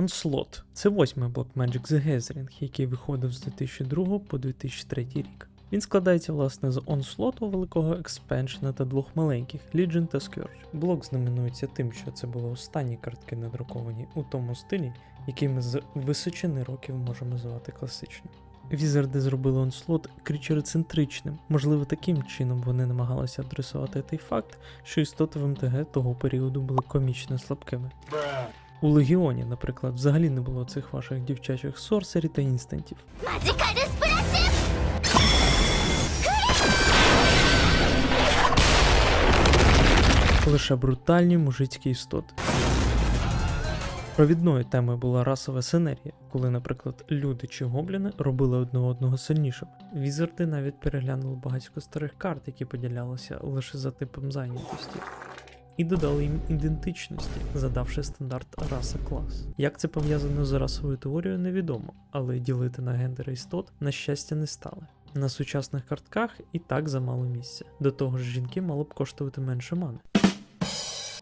Onslaught це восьмий блок Magic the Gathering, який виходив з 2002 по 2003 рік. Він складається власне з Onslaught, великого експеншена та двох маленьких Legion та Scourge. Блок знаменується тим, що це були останні картки надруковані у тому стилі, який ми з височини років можемо звати класичним. Візарди зробили Onslaught крічероцентричним. Можливо, таким чином вони намагалися адресувати той факт, що істоти в МТГ того періоду були комічно слабкими. У Легіоні, наприклад, взагалі не було цих ваших дівчачих сорсері та інстантів. Лише брутальні мужицькі істоти. Провідною темою була расова синергія, коли, наприклад, люди чи гобліни робили одне одного сильнішими. Візарди навіть переглянули багатько старих карт, які поділялися лише за типом зайнятості. І додали їм ідентичності, задавши стандарт раса клас. Як це пов'язано з расовою теорією, невідомо, але ділити на гендери істот, на щастя, не стали. На сучасних картках і так замало місця. До того ж, жінки мало б коштувати менше мани.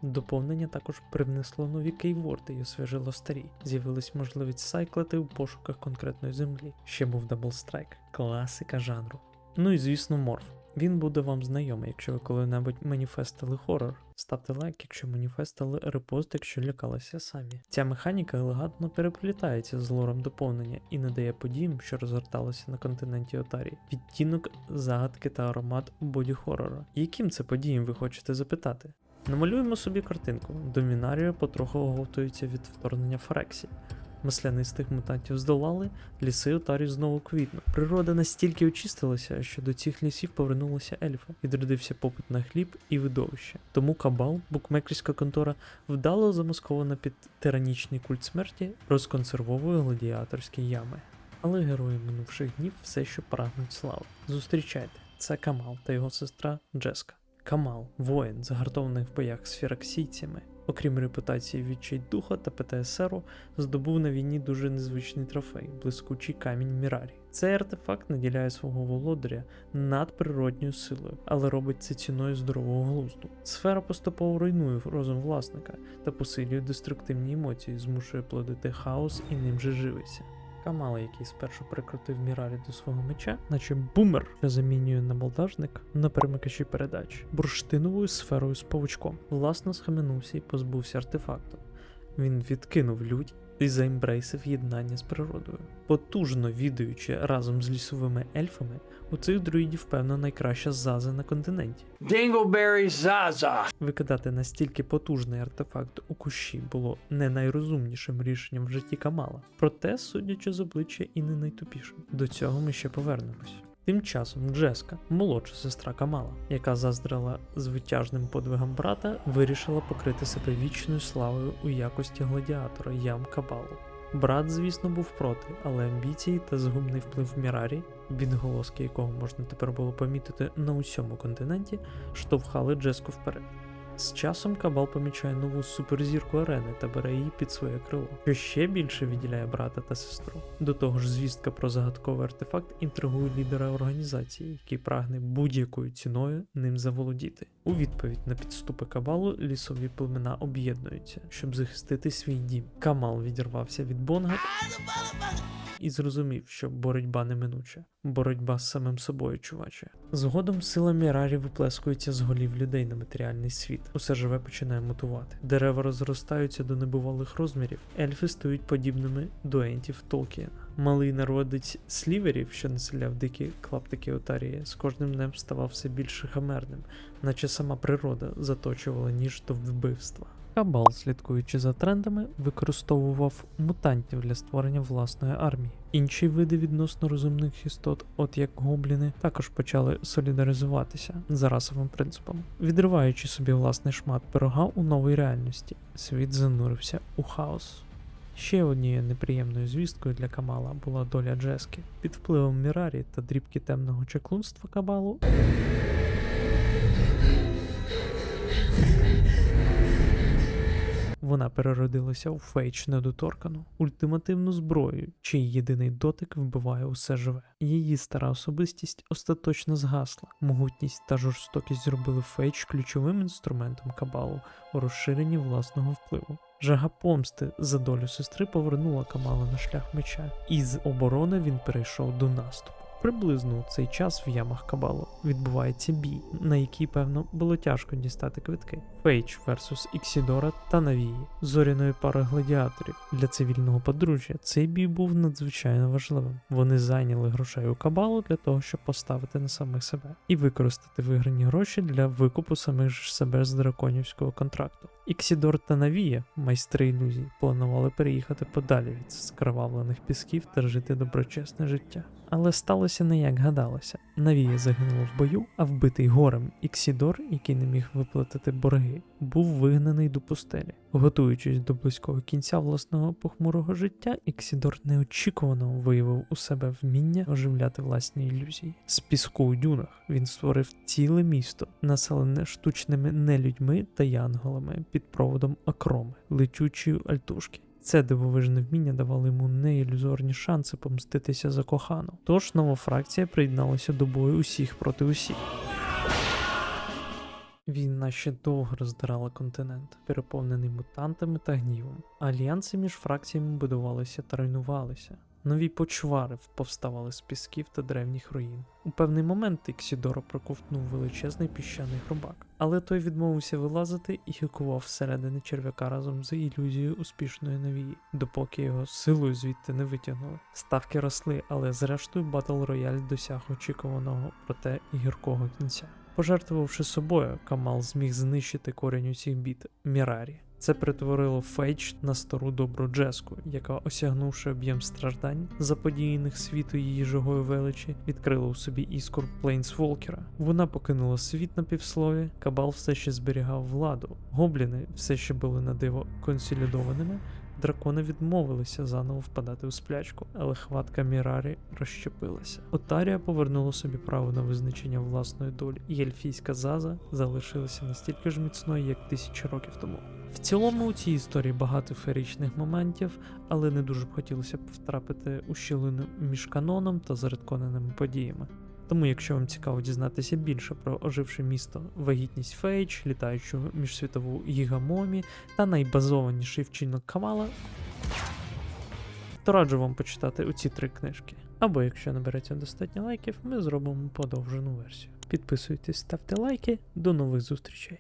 Доповнення також привнесло нові кейворди і освіжило старі. З'явилась можливість сайклити у пошуках конкретної землі. Ще був Strike, класика жанру. Ну і звісно, морф. Він буде вам знайомий, якщо ви коли-небудь маніфестили хорор. Ставте лайк, якщо маніфестили репост, якщо лякалися самі. Ця механіка елегантно переплітається з лором доповнення і надає подіям, що розгорталися на континенті Отарі, відтінок, загадки та аромат боді-хорора. Яким це подіям ви хочете запитати? Намалюємо собі картинку. Домінарія потроху оговтується від вторгнення Фрексі. Маслянистих мутантів здолали, ліси Отарі знову квітнуть. Природа настільки очистилася, що до цих лісів повернулися ельфи, відродився попит на хліб і видовище. Тому Кабал, букмекерська контора, вдало замаскована під тиранічний культ смерті, розконсервовує гладіаторські ями. Але герої минувших днів все ще прагнуть слави. Зустрічайте, це Камал та його сестра Джеска. Камал, воїн, загартований в боях з фіраксійцями. Окрім репутації відчайдуха та ПТСРу, здобув на війні дуже незвичний трофей блискучий камінь Мірарі. Цей артефакт наділяє свого володаря надприродньою силою, але робить це ціною здорового глузду. Сфера поступово руйнує розум власника та посилює деструктивні емоції, змушує плодити хаос і ним же живиться. Камала, який спершу прикрутив Міралі до свого меча, наче бумер, що замінює набалдажник на перемикачі передач, бурштиновою сферою з павучком. Власно схаменувся і позбувся артефакту. Він відкинув лють і заімбрейсив єднання з природою. Потужно відаючи разом з лісовими ельфами, у цих друїдів, певно, найкраща заза на континенті. Dingleberry Zaza. Викидати настільки потужний артефакт у кущі було не найрозумнішим рішенням в житті Камала, проте, судячи з обличчя, і не найтупішим. До цього ми ще повернемось. Тим часом Джеска, молодша сестра Камала, яка заздрила звитяжним подвигам брата, вирішила покрити себе вічною славою у якості гладіатора ям Кабалу. Брат, звісно, був проти, але амбіції та згубний вплив Мірарі, відголоски якого можна тепер було помітити на усьому континенті, штовхали Джеску вперед. З часом Кабал помічає нову суперзірку арени та бере її під своє крило, що ще більше відділяє брата та сестру. До того ж, звістка про загадковий артефакт інтригує лідера організації, який прагне будь-якою ціною ним заволодіти. У відповідь на підступи Кабалу лісові племена об'єднуються, щоб захистити свій дім. Камал відірвався від Бонга і зрозумів, що боротьба неминуча. Боротьба з самим собою, чуваче. Згодом сила Мірарі виплескується з голів людей на матеріальний світ. Усе живе починає мутувати. Дерева розростаються до небувалих розмірів. Ельфи стають подібними до ентів Толкіена. Малий народець сліверів, що населяв дикі клаптики Отарії, з кожним днем ставав все більш хамерним, наче сама природа заточувала ніж до вбивства. Кабал, слідкуючи за трендами, використовував мутантів для створення власної армії. Інші види відносно розумних істот, от як гобліни, також почали солідаризуватися за расовим принципом, відриваючи собі власний шмат пирога у новій реальності. Світ занурився у хаос. Ще однією неприємною звісткою для Камала була доля Джески. Під впливом Мірарі та дрібки темного чаклунства Кабалу Вона переродилася у фейч недоторкану, ультимативну зброю, чий єдиний дотик вбиває усе живе. Її стара особистість остаточно згасла. Могутність та жорстокість зробили фейч ключовим інструментом кабалу у розширенні власного впливу. Жага помсти за долю сестри повернула Камала на шлях меча, і з оборони він перейшов до наступу. Приблизно у цей час в ямах Кабалу відбувається бій, на який, певно, було тяжко дістати квитки. Фейдж versus Іксідора та Навії, зоряної пари гладіаторів. Для цивільного подружжя цей бій був надзвичайно важливим. Вони зайняли грошей у Кабалу для того, щоб поставити на самих себе і використати виграні гроші для викупу самих ж себе з драконівського контракту. Іксідор та Навія, майстри ілюзій, планували переїхати подалі від скривавлених пісків та жити доброчесне життя. Але сталося не як гадалося. Навія загинув в бою, а вбитий горем Іксідор, який не міг виплатити борги, був вигнаний до пустелі. Готуючись до близького кінця власного похмурого життя, Іксідор неочікувано виявив у себе вміння оживляти власні ілюзії. З піску у дюнах він створив ціле місто, населене штучними нелюдьми та янголами під проводом акроми, летючої альтушки. Це дивовижне вміння давало йому неілюзорні шанси помститися за кохану. Тож нова фракція приєдналася до бою усіх проти усіх. Війна ще довго роздирала континент, переповнений мутантами та гнівом. Альянси між фракціями будувалися та руйнувалися. Нові почвари повставали з пісків та древніх руїн. У певний момент Іксідора проковтнув величезний піщаний хробак, але той відмовився вилазити і хикував всередини черв'яка разом з ілюзією успішної навії, допоки його силою звідти не витягнули. Ставки росли, але зрештою Батл Рояль досяг очікуваного, проте гіркого кінця. Пожертвувавши собою, Камал зміг знищити корінь усіх бід Мірарі. Це перетворило Фейдж на стару добру Джеску, яка, осягнувши об'єм страждань, заподіяних світу її жогою величі, відкрила у собі іскор Плейнсволкера. Вона покинула світ на півслові, Кабал все ще зберігав владу, гобліни все ще були на диво консолідованими. Дракони відмовилися заново впадати у сплячку, але хватка Мірарі розщепилася. Отарія повернула собі право на визначення власної долі, і ельфійська заза залишилася настільки ж міцною, як тисячі років тому. В цілому у цій історії багато феєричних моментів, але не дуже б хотілося б втрапити у щілину між каноном та заредконеними подіями. Тому, якщо вам цікаво дізнатися більше про оживше місто, вагітність Фейдж, літаючу міжсвітову гігамомі та найбазованіший вчинок Камала, то раджу вам почитати оці три книжки. Або якщо набереться достатньо лайків, ми зробимо подовжену версію. Підписуйтесь, ставте лайки, до нових зустрічей.